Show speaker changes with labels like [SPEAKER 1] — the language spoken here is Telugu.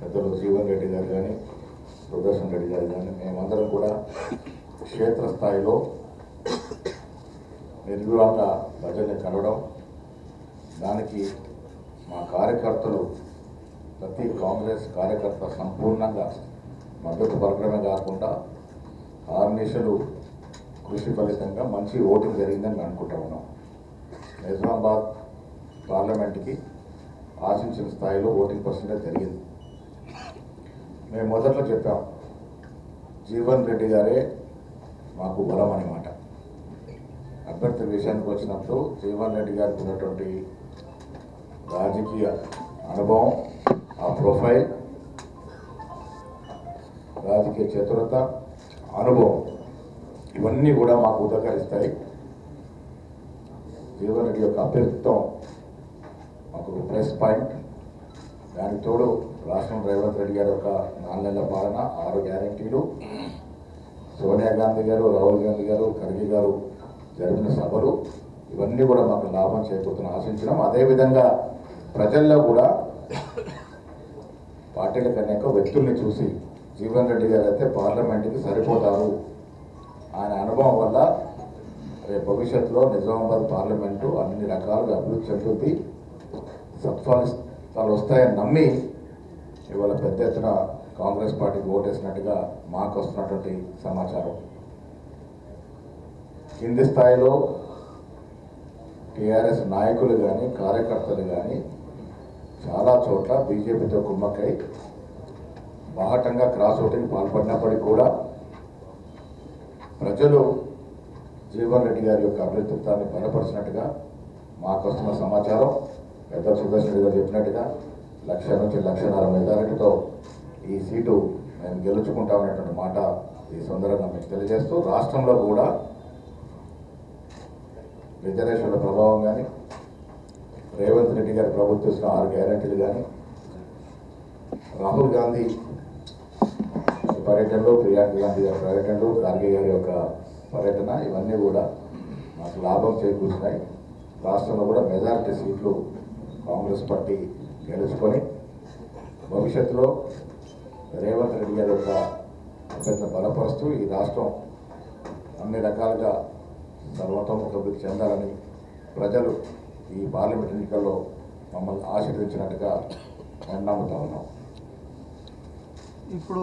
[SPEAKER 1] పెద్దలు జీవన్ రెడ్డి గారు కానీ సుదర్శన్ రెడ్డి గారు కానీ మేమందరం కూడా క్షేత్రస్థాయిలో నిర్వివాహ ప్రజల్ని కలవడం దానికి మా కార్యకర్తలు ప్రతి కాంగ్రెస్ కార్యకర్త సంపూర్ణంగా మద్దతు పలకడమే కాకుండా ఆర్నిషలు కృషి ఫలితంగా మంచి ఓటింగ్ జరిగిందని అనుకుంటా ఉన్నాం. నిజామాబాద్ పార్లమెంట్కి ఆశించిన స్థాయిలో ఓటింగ్ పర్సెంటేజ్ జరిగింది. మేము మొదట్లో చెప్పాం జీవన్ రెడ్డి గారే మాకు బలం అన్నమాట అభ్యర్థి విషయానికి వచ్చినప్పుడు జీవన్ రెడ్డి గారికి ఉన్నటువంటి రాజకీయ అనుభవం ఆ ప్రొఫైల్ రాజకీయ చతురత అనుభవం ఇవన్నీ కూడా మాకు ఉదకరిస్తాయి జీవన్ రెడ్డి యొక్క అభ్యర్థిత్వం మాకు ప్లస్ పాయింట్. దానికి తోడు రాష్ట్రం రేవంత్ రెడ్డి గారు ఒక నాలుగు నెలల పాలన ఆరు గ్యారంటీలు. సోనియా గాంధీ గారు రాహుల్ గాంధీ గారు ఖర్గే గారు జరిపిన సభలు ఇవన్నీ కూడా మాకు లాభం చేకూరుతున్న ఆశించడం అదేవిధంగా ప్రజల్లో కూడా పార్టీల కన్నా వ్యక్తుల్ని చూసి జీవన్ రెడ్డి గారు అయితే పార్లమెంట్కి సరిపోతారు. ఆయన అనుభవం వల్ల రేపు భవిష్యత్తులో నిజామాబాద్ పార్లమెంటు అన్ని రకాలుగా అభివృద్ధి చెందుతుంది తాను వస్తాయని నమ్మి ఇవాళ పెద్ద ఎత్తున కాంగ్రెస్ పార్టీకి ఓటేసినట్టుగా మాకు వస్తున్నటువంటి సమాచారం. కింది స్థాయిలో టీఆర్ఎస్ నాయకులు కానీ కార్యకర్తలు కానీ చాలా చోట్ల బీజేపీతో కుమ్మక్కై బాహటంగా క్రాస్ ఓటింగ్ పాల్పడినప్పటికీ కూడా ప్రజలు జీవన్ రెడ్డి గారి యొక్క అభ్యర్థిత్వాన్ని బలపరిచినట్టుగా మాకు వస్తున్న సమాచారం. పెద్ద సుదర్శన్ గారు చెప్పినట్టుగా లక్ష నుంచి లక్షన్నర మెజారిటీతో ఈ సీటు మేము గెలుచుకుంటామనేటువంటి మాట ఈ సందర్భంగా మీకు తెలియజేస్తూ రాష్ట్రంలో కూడా రిజర్వేషన్ల ప్రభావం కానీ రేవంత్ రెడ్డి గారి ప్రభుత్విస్తున్న ఆరు గ్యారంటీలు కానీ రాహుల్ గాంధీ పర్యటనలో ప్రియాంక గాంధీ గారి పర్యటనలు ఖార్గే గారి యొక్క పర్యటన ఇవన్నీ కూడా మాకు లాభం చేకూర్చినాయి. రాష్ట్రంలో కూడా మెజారిటీ సీట్లు కాంగ్రెస్ పార్టీ గెలుచుకొని భవిష్యత్తులో రేవంత్ రెడ్డి గారి యొక్క అభ్యర్థన బలపరుస్తూ ఈ రాష్ట్రం అన్ని రకాలుగా సర్వతోముఖాభివృద్ధి చెందాలని ప్రజలు ఈ పార్లమెంట్ ఎన్నికల్లో మమ్మల్ని ఆశీర్వించినట్టుగా నమ్ముతా ఉన్నాం.
[SPEAKER 2] ఇప్పుడు